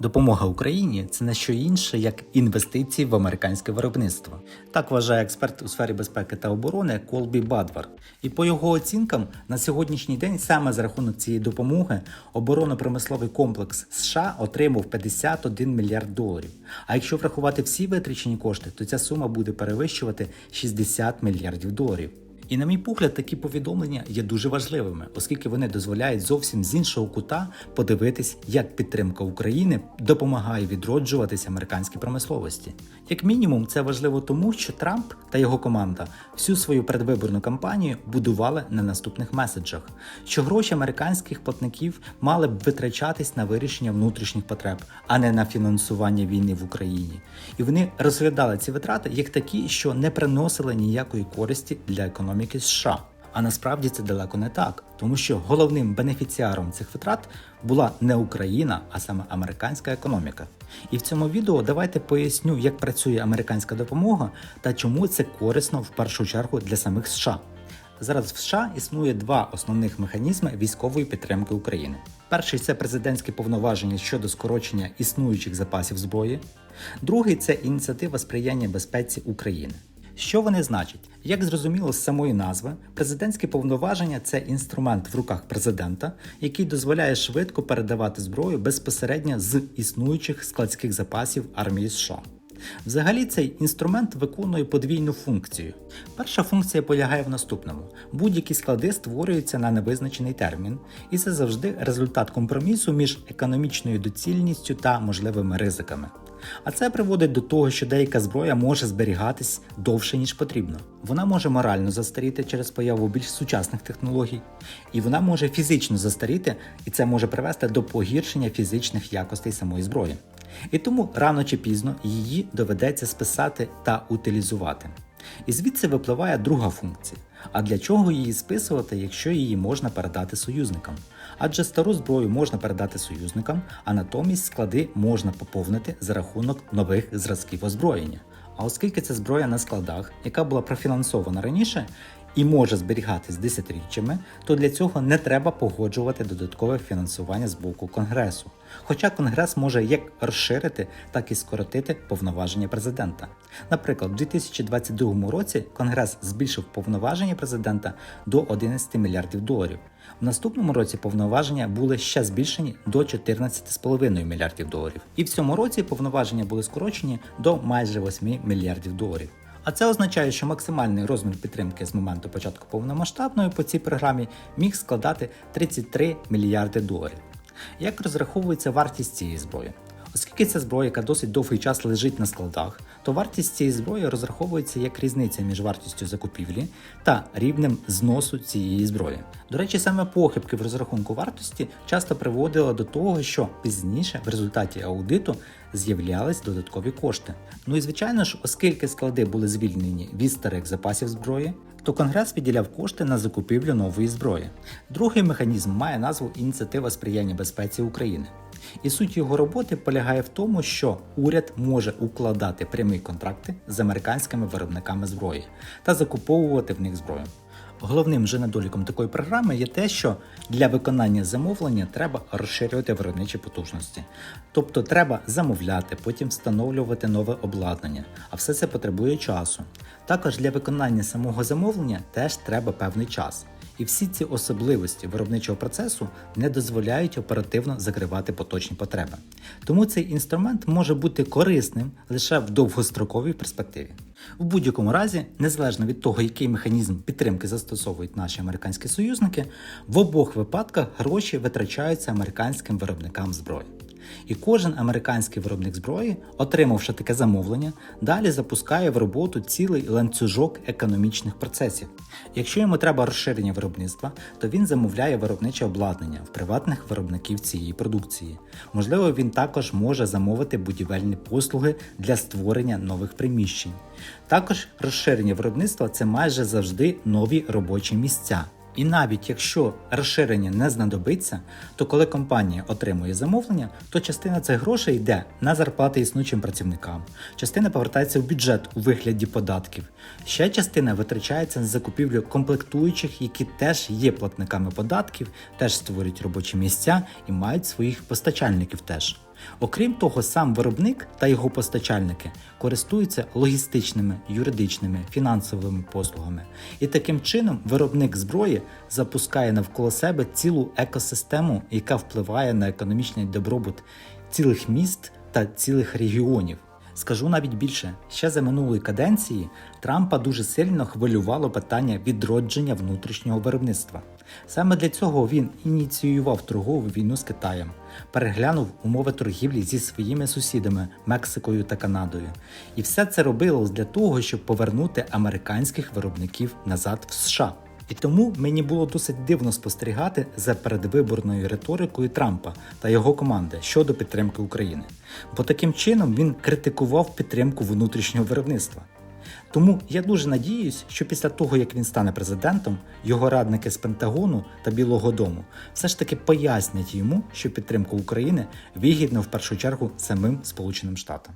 Допомога Україні це не що інше, як інвестиції в американське виробництво. Так вважає експерт у сфері безпеки та оборони Колбі Бадвар. І по його оцінкам, на сьогоднішній день саме за рахунок цієї допомоги оборонно-промисловий комплекс США отримав 51 мільярд доларів. А якщо врахувати всі витрачені кошти, то ця сума буде перевищувати 60 мільярдів доларів. І, на мій погляд, такі повідомлення є дуже важливими, оскільки вони дозволяють зовсім з іншого кута подивитись, як підтримка України допомагає відроджуватися американській промисловості. Як мінімум, це важливо тому, що Трамп та його команда всю свою передвиборну кампанію будували на наступних меседжах, що гроші американських платників мали б витрачатись на вирішення внутрішніх потреб, а не на фінансування війни в Україні. І вони розглядали ці витрати як такі, що не приносили ніякої користі для економіки США. А насправді це далеко не так, тому що головним бенефіціаром цих витрат була не Україна, а саме американська економіка. І в цьому відео давайте поясню, як працює американська допомога та чому це корисно в першу чергу для самих США. Зараз в США існує два основних механізми військової підтримки України. Перший це президентські повноваження щодо скорочення існуючих запасів зброї. Другий це ініціатива сприяння безпеці України. Що вони значать? Як зрозуміло з самої назви, президентські повноваження це інструмент в руках президента, який дозволяє швидко передавати зброю безпосередньо з існуючих складських запасів армії США. Взагалі, цей інструмент виконує подвійну функцію. Перша функція полягає в наступному: будь-які склади створюються на невизначений термін, і це завжди результат компромісу між економічною доцільністю та можливими ризиками. А це приводить до того, що деяка зброя може зберігатись довше, ніж потрібно. Вона може морально застаріти через появу більш сучасних технологій, і вона може фізично застаріти, і це може привести до погіршення фізичних якостей самої зброї. І тому рано чи пізно її доведеться списати та утилізувати. І звідси випливає друга функція. А для чого її списувати, якщо її можна передати союзникам? Адже стару зброю можна передати союзникам, а натомість склади можна поповнити за рахунок нових зразків озброєння. А оскільки це зброя на складах, яка була профінансована раніше і може зберігатись десятиріччями, то для цього не треба погоджувати додаткове фінансування з боку Конгресу. Хоча Конгрес може як розширити, так і скоротити повноваження президента. Наприклад, у 2022 році Конгрес збільшив повноваження президента до 11 мільярдів доларів. В наступному році повноваження були ще збільшені до 14,5 мільярдів доларів. І в цьому році повноваження були скорочені до майже 8 мільярдів доларів. А це означає, що максимальний розмір підтримки з моменту початку повномасштабної по цій програмі міг складати 33 мільярди доларів. Як розраховується вартість цієї зброї? Оскільки ця зброя, яка досить довгий час лежить на складах, то вартість цієї зброї розраховується як різниця між вартістю закупівлі та рівнем зносу цієї зброї. До речі, саме похибки в розрахунку вартості часто приводило до того, що пізніше в результаті аудиту з'являлись додаткові кошти. Ну і звичайно ж, оскільки склади були звільнені від старих запасів зброї, то Конгрес виділяв кошти на закупівлю нової зброї. Другий механізм має назву Ініціатива сприяння безпеці України. І суть його роботи полягає в тому, що уряд може укладати прямі контракти з американськими виробниками зброї та закуповувати в них зброю. Головним же недоліком такої програми є те, що для виконання замовлення треба розширювати виробничі потужності. Тобто треба замовляти, потім встановлювати нове обладнання, а все це потребує часу. Також для виконання самого замовлення теж треба певний час. І всі ці особливості виробничого процесу не дозволяють оперативно закривати поточні потреби. Тому цей інструмент може бути корисним лише в довгостроковій перспективі. В будь-якому разі, незалежно від того, який механізм підтримки застосовують наші американські союзники, в обох випадках гроші витрачаються американським виробникам зброї. І кожен американський виробник зброї, отримавши таке замовлення, далі запускає в роботу цілий ланцюжок економічних процесів. Якщо йому треба розширення виробництва, то він замовляє виробниче обладнання в приватних виробників цієї продукції. Можливо, він також може замовити будівельні послуги для створення нових приміщень. Також розширення виробництва це майже завжди нові робочі місця. І навіть якщо розширення не знадобиться, то коли компанія отримує замовлення, то частина цих грошей йде на зарплати існуючим працівникам, частина повертається в бюджет у вигляді податків, ще частина витрачається на закупівлю комплектуючих, які теж є платниками податків, теж створюють робочі місця і мають своїх постачальників теж. Окрім того, сам виробник та його постачальники користуються логістичними, юридичними, фінансовими послугами. І таким чином виробник зброї запускає навколо себе цілу екосистему, яка впливає на економічний добробут цілих міст та цілих регіонів. Скажу навіть більше, ще за минулої каденції Трампа дуже сильно хвилювало питання відродження внутрішнього виробництва. Саме для цього він ініціював торгову війну з Китаєм, переглянув умови торгівлі зі своїми сусідами Мексикою та Канадою. І все це робилось для того, щоб повернути американських виробників назад в США. І тому мені було досить дивно спостерігати за передвиборною риторикою Трампа та його команди щодо підтримки України. Бо таким чином він критикував підтримку внутрішнього виробництва. Тому я дуже надіюсь, що після того, як він стане президентом, його радники з Пентагону та Білого Дому все ж таки пояснять йому, що підтримка України вигідна в першу чергу самим Сполученим Штатам.